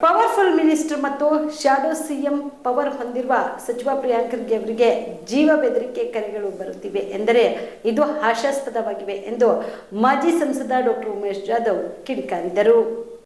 Powerful minister ಮತ್ತು shadow CM power ಹೊಂದಿರುವ ಸಚಿವ ಪ್ರಿಯಾಂಕ್ ಖರ್ಗೆ ಅವರಿಗೆ ಜೀವ ಬೆದರಿಕೆ ಕರೆಗಳು ಬರುತ್ತಿವೆ ಎಂದರೆ ಇದು ಹಾಸ್ಯಾಸ್ಪದವಾಗಿವೆ ಎಂದು ಮಾಜಿ ಸಂಸದ ಡಾಕ್ಟರ್ ಉಮೇಶ್ ಜಾಧವ್ ಕಿಡಿಕಾರಿದರು.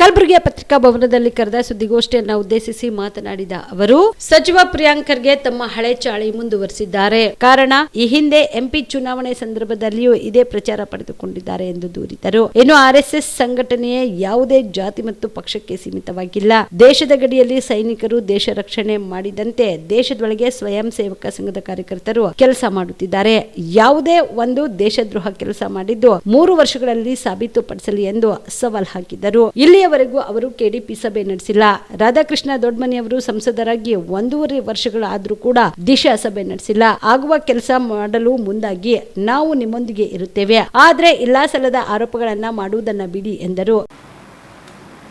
ಕಲಬುರಗಿಯ ಪತ್ರಿಕಾ ಭವನದಲ್ಲಿ ಕರೆದ ಸುದ್ದಿಗೋಷ್ಠಿಯನ್ನ ಉದ್ದೇಶಿಸಿ ಮಾತನಾಡಿದ ಅವರು, ಸಚಿವ ಪ್ರಿಯಾಂಕರ್ಗೆ ತಮ್ಮ ಹಳೆ ಚಾಳಿ ಮುಂದುವರೆಸಿದ್ದಾರೆ. ಕಾರಣ, ಈ ಹಿಂದೆ ಎಂಪಿ ಚುನಾವಣೆ ಸಂದರ್ಭದಲ್ಲಿಯೂ ಇದೇ ಪ್ರಚಾರ ಪಡೆದುಕೊಂಡಿದ್ದಾರೆ ಎಂದು ದೂರಿದರು. ಇನ್ನು ಆರ್ಎಸ್ಎಸ್ ಸಂಘಟನೆಯೇ ಯಾವುದೇ ಜಾತಿ ಮತ್ತು ಪಕ್ಷಕ್ಕೆ ಸೀಮಿತವಾಗಿಲ್ಲ. ದೇಶದ ಗಡಿಯಲ್ಲಿ ಸೈನಿಕರು ದೇಶ ರಕ್ಷಣೆ ಮಾಡಿದಂತೆ ದೇಶದೊಳಗೆ ಸ್ವಯಂ ಸೇವಕ ಸಂಘದ ಕಾರ್ಯಕರ್ತರು ಕೆಲಸ ಮಾಡುತ್ತಿದ್ದಾರೆ. ಯಾವುದೇ ಒಂದು ದೇಶದ್ರೋಹ ಕೆಲಸ ಮಾಡಿದ್ದು ಮೂರು ವರ್ಷಗಳಲ್ಲಿ ಸಾಬೀತುಪಡಿಸಲಿ ಎಂದು ಸವಾಲ್ ಹಾಕಿದರು ಇಲ್ಲಿಯವರೆಗೂ ಅವರು ಕೆಡಿಪಿ ಸಭೆ ನಡೆಸಿಲ್ಲ. ರಾಧಾಕೃಷ್ಣ ದೊಡ್ಡಮನೆಯವರು ಸಂಸದರಾಗಿ ಒಂದೂವರೆ ವರ್ಷಗಳಾದರೂ ಕೂಡ ದಿಶಾ ಸಭೆ ನಡೆಸಿಲ್ಲ. ಆಗುವ ಕೆಲಸ ಮಾಡಲು ಮುಂದಾಗಿ ನಾವು ನಿಮ್ಮೊಂದಿಗೆ ಇರುತ್ತೇವೆ. ಆದರೆ ಎಲ್ಲಾ ಸಲದ ಆರೋಪಗಳನ್ನ ಮಾಡುವುದನ್ನ ಬಿಡಿ ಎಂದರು.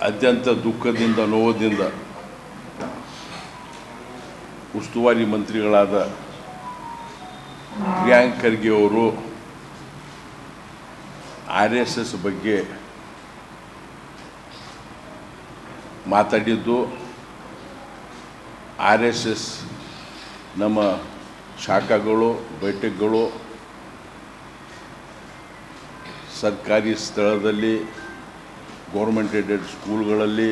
ಅತ್ಯಂತ ದುಃಖದಿಂದ, ನೋವದಿಂದ ಉಸ್ತುವಾರಿ ಮಂತ್ರಿಗಳಾದ ಪ್ರಿಯಾಂಕ್ ಖರ್ಗೆ ಅವರು ಆರ್ ಎಸ್ ಎಸ್ ಬಗ್ಗೆ ಮಾತಾಡಿದ್ದು ಆರ್ ಎಸ್ ಎಸ್ ನಮ್ಮ ಶಾಖಗಳು, ಬೈಠಕ್ಗಳು, ಸರ್ಕಾರಿ ಸ್ಥಳದಲ್ಲಿ ಗೌರ್ಮೆಂಟ್ ಏಡೆಡ್ ಸ್ಕೂಲ್ಗಳಲ್ಲಿ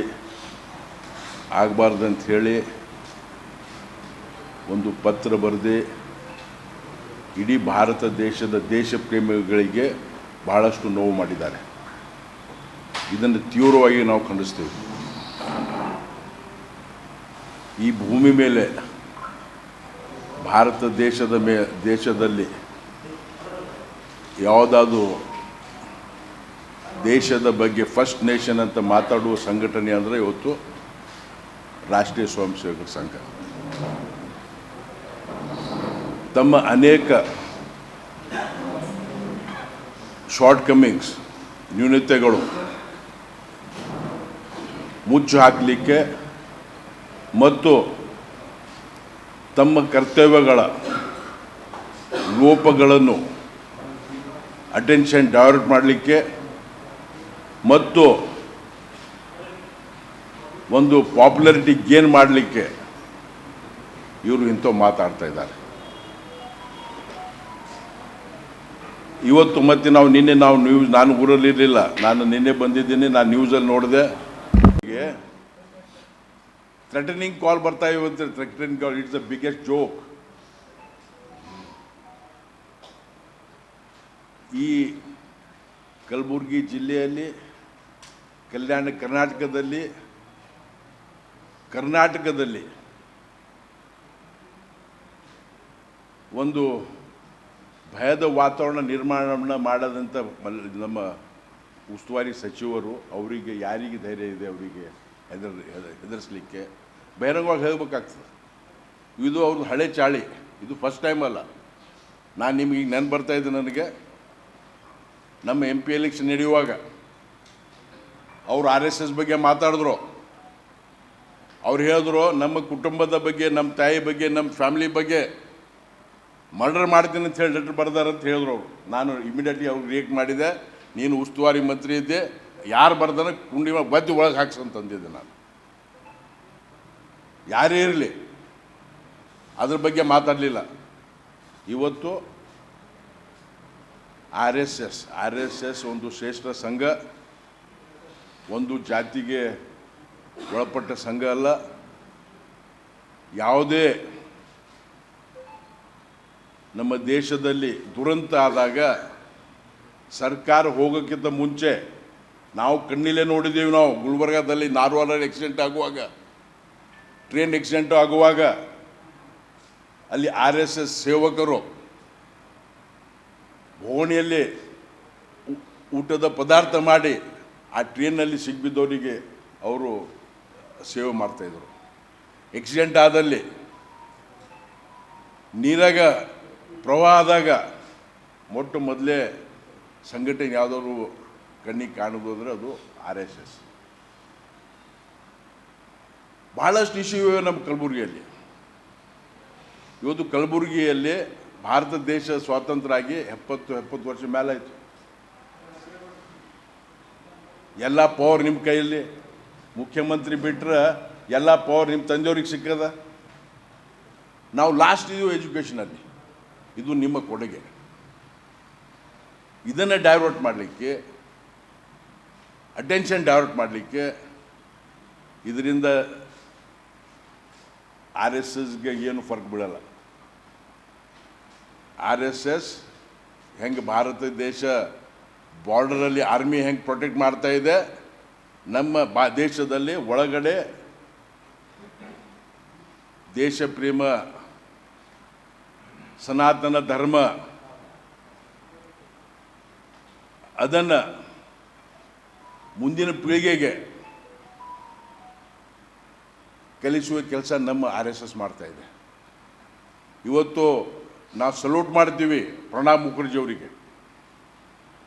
ಆಗಬಾರ್ದಂತ ಹೇಳಿ ಒಂದು ಪತ್ರ ಬರೆದು ಇಡೀ ಭಾರತ ದೇಶದ ದೇಶ ಪ್ರೇಮಿಗಳಿಗೆ ಬಹಳಷ್ಟು ನೋವು ಮಾಡಿದ್ದಾರೆ. ಇದನ್ನು ತೀವ್ರವಾಗಿ ನಾವು ಖಂಡಿಸ್ತೀವಿ. ಈ ಭೂಮಿ ಮೇಲೆ ಭಾರತ ದೇಶದ ಮೇ, ದೇಶದಲ್ಲಿ ಯಾವುದಾದ್ರೂ ದೇಶದ ಬಗ್ಗೆ ಫಸ್ಟ್ ನೇಷನ್ ಅಂತ ಮಾತಾಡುವ ಸಂಘಟನೆ ಅಂದರೆ ಇವತ್ತು ರಾಷ್ಟ್ರೀಯ ಸ್ವಯಂ ಸೇವಕರ ಸಂಘ. ತಮ್ಮ ಅನೇಕ ಶಾರ್ಟ್ ಕಮ್ಮಿಂಗ್ಸ್ ನ್ಯೂನತೆಗಳು ಮುಚ್ಚು ಹಾಕಲಿಕ್ಕೆ ಮತ್ತು ತಮ್ಮ ಕರ್ತವ್ಯಗಳ ಲೋಪಗಳನ್ನು ಅಟೆನ್ಷನ್ ಡೈವರ್ಟ್ ಮಾಡಲಿಕ್ಕೆ ಮತ್ತು ಒಂದು ಪಾಪ್ಯುಲರಿಟಿ ಗೇನ್ ಮಾಡಲಿಕ್ಕೆ ಇವರು ಇಂಥವು ಮಾತಾಡ್ತಾ ಇದ್ದಾರೆ. ಇವತ್ತು ಮತ್ತೆ ನಾವು ನಿನ್ನೆ ನಾವು ನ್ಯೂಸ್ ನಾನು ಊರಲ್ಲಿರಲಿಲ್ಲ, ನಾನು ನಿನ್ನೆ ಬಂದಿದ್ದೀನಿ, ನಾನು ನ್ಯೂಸಲ್ಲಿ ನೋಡಿದೆ. ಥ್ರೆಟನಿಂಗ್ ಕಾಲ್ ಬರ್ತಾ ಅಂತ threatening call it's the biggest joke ಈ ಕಲಬುರಗಿ ಜಿಲ್ಲೆಯಲ್ಲಿ, ಕಲ್ಯಾಣ ಕರ್ನಾಟಕದಲ್ಲಿ ಕರ್ನಾಟಕದಲ್ಲಿ ಒಂದು ಭಯದ ವಾತಾವರಣ ನಿರ್ಮಾಣ ಮಾಡದಂಥ ನಮ್ಮ ಉಸ್ತುವಾರಿ ಸಚಿವರು, ಅವರಿಗೆ ಯಾರಿಗೆ ಧೈರ್ಯ ಇದೆ, ಅವರಿಗೆ ಹೆದರ್ ಹೆದರಿಸಲಿಕ್ಕೆ ಬಹಿರಂಗವಾಗಿ ಹೇಳಬೇಕಾಗ್ತದೆ. ಇದು ಅವ್ರದ್ದು ಹಳೆ ಚಾಳಿ, ಇದು ಫಸ್ಟ್ ಟೈಮ್ ಅಲ್ಲ. ನಾನು ನಿಮಗೆ ಈಗ ನೆನ್ಪು ಬರ್ತಾ ಇದ್ದೆ ನನಗೆ. ನಮ್ಮ ಎಂ ಪಿ ಎಲೆಕ್ಷನ್ ನಡೆಯುವಾಗ ಅವರು ಆರ್ ಎಸ್ ಎಸ್ ಬಗ್ಗೆ ಮಾತಾಡಿದ್ರು. ಅವ್ರು ಹೇಳಿದ್ರು, ನಮ್ಮ ಕುಟುಂಬದ ಬಗ್ಗೆ, ನಮ್ಮ ತಾಯಿ ಬಗ್ಗೆ, ನಮ್ಮ ಫ್ಯಾಮಿಲಿ ಬಗ್ಗೆ ಮರ್ಡರ್ ಮಾಡ್ತೀನಿ ಅಂತ ಹೇಳಿ ಲೆಟ್ರ್ ಬರ್ದಾರಂತ ಹೇಳಿದ್ರು ಅವರು. ನಾನು ಇಮಿಡಿಯೇಟ್ಲಿ ಅವ್ರಿಗೆ ರಿಯಾಕ್ಟ್ ಮಾಡಿದೆ. ನೀನು ಉಸ್ತುವಾರಿ ಮಂತ್ರಿ ಇದ್ದೆ. ಯಾರು ಬರ್ದನ ಕುಂಡಿ ಬದ್ದಿ ಒಳಗೆ ಹಾಕ್ಸಂತಂದಿದ್ದೆ ನಾನು. ಯಾರೇ ಇರಲಿ, ಅದ್ರ ಬಗ್ಗೆ ಮಾತಾಡಲಿಲ್ಲ. ಇವತ್ತು R S S, R S S ಒಂದು ಶ್ರೇಷ್ಠ ಸಂಘ, ಒಂದು ಜಾತಿಗೆ ಒಳಪಟ್ಟ ಸಂಘ ಅಲ್ಲ. ಯಾವುದೇ ನಮ್ಮ ದೇಶದಲ್ಲಿ ದುರಂತ ಆದಾಗ ಸರ್ಕಾರ ಹೋಗೋಕ್ಕಿಂತ ಮುಂಚೆ ನಾವು ಕಣ್ಣಿಲ್ಲೇ ನೋಡಿದ್ದೀವಿ ನಾವು. ಗುಲ್ಬರ್ಗಾದಲ್ಲಿ ನಾರ್ವಾಲಲ್ಲಿ ಆಕ್ಸಿಡೆಂಟ್ ಆಗುವಾಗ ಟ್ರೈನ್ ಆಕ್ಸಿಡೆಂಟ್ ಆಗುವಾಗ, ಅಲ್ಲಿ ಆರ್ ಎಸ್ ಎಸ್ ಸೇವಕರು ಓಣಿಯಲ್ಲಿ ಊಟದ ಪದಾರ್ಥ ಮಾಡಿ ಆ ಟ್ರೈನಲ್ಲಿ ಸಿಗ್ಬಿದ್ದವರಿಗೆ ಅವರು ಸೇವೆ ಮಾಡ್ತಾಯಿದ್ರು ಆಕ್ಸಿಡೆಂಟ್ ಆದಲ್ಲಿ ನೀರಾಗ ಪ್ರವಾಹ ಆದಾಗ ಮೊಟ್ಟ ಮೊದಲೇ ಸಂಘಟನೆ ಯಾವುದಾದ್ರು ಕಣ್ಣಿಗೆ ಕಾಣೋದು ಅದು ಆರ್ ಎಸ್ ಎಸ್. ಭಾಳಷ್ಟು ಇಶ್ಯೂ ಇವೆ ನಮ್ಮ ಕಲಬುರಗಿಯಲ್ಲಿ. ಇವತ್ತು ಕಲಬುರಗಿಯಲ್ಲಿ ಭಾರತ ದೇಶ ಸ್ವಾತಂತ್ರ್ಯ ಆಗಿ ಎಪ್ಪತ್ತು ಎಪ್ಪತ್ತು ವರ್ಷ ಮೇಲಾಯಿತು. ಎಲ್ಲ ಪವರ್ ನಿಮ್ಮ ಕೈಯಲ್ಲಿ. ಮುಖ್ಯಮಂತ್ರಿ ಬಿಟ್ಟರೆ ಎಲ್ಲ ಪವರ್ ನಿಮ್ಮ ತಂದೆಯವ್ರಿಗೆ ಸಿಕ್ಕದ? ನಾವು ಲಾಸ್ಟ್ ಇದು ಎಜುಕೇಷನಲ್ಲಿ ಇದು ನಿಮ್ಮ ಕೊಡುಗೆ. ಇದನ್ನು ಡೈವರ್ಟ್ ಮಾಡಲಿಕ್ಕೆ ಅಟೆನ್ಷನ್ ಡೈವರ್ಟ್ ಮಾಡಲಿಕ್ಕೆ ಇದರಿಂದ ಆರ್ ಎಸ್ ಎಸ್ಗೆ ಏನು ಫರ್ಕ್ ಬೀಳಲ್ಲ. ಆರ್ ಎಸ್ ಎಸ್ ಹೆಂಗೆ ಭಾರತ ದೇಶ ಬಾರ್ಡರಲ್ಲಿ ಆರ್ಮಿ ಹೆಂಗೆ ಪ್ರೊಟೆಕ್ಟ್ ಮಾಡ್ತಾ ಇದೆ, ನಮ್ಮ ಬಾ ದೇಶದಲ್ಲಿ ಒಳಗಡೆ ದೇಶ ಪ್ರೇಮ, ಸನಾತನ ಧರ್ಮ, ಅದನ್ನು ಮುಂದಿನ ಪೀಳಿಗೆಗೆ ಕಲಿಸುವ ಕೆಲಸ ನಮ್ಮ ಆರ್ ಎಸ್ ಎಸ್ ಮಾಡ್ತಾ ಇದೆ. ಇವತ್ತು ನಾವು ಸಲ್ಯೂಟ್ ಮಾಡ್ತೀವಿ ಪ್ರಣಬ್ ಮುಖರ್ಜಿ ಅವರಿಗೆ.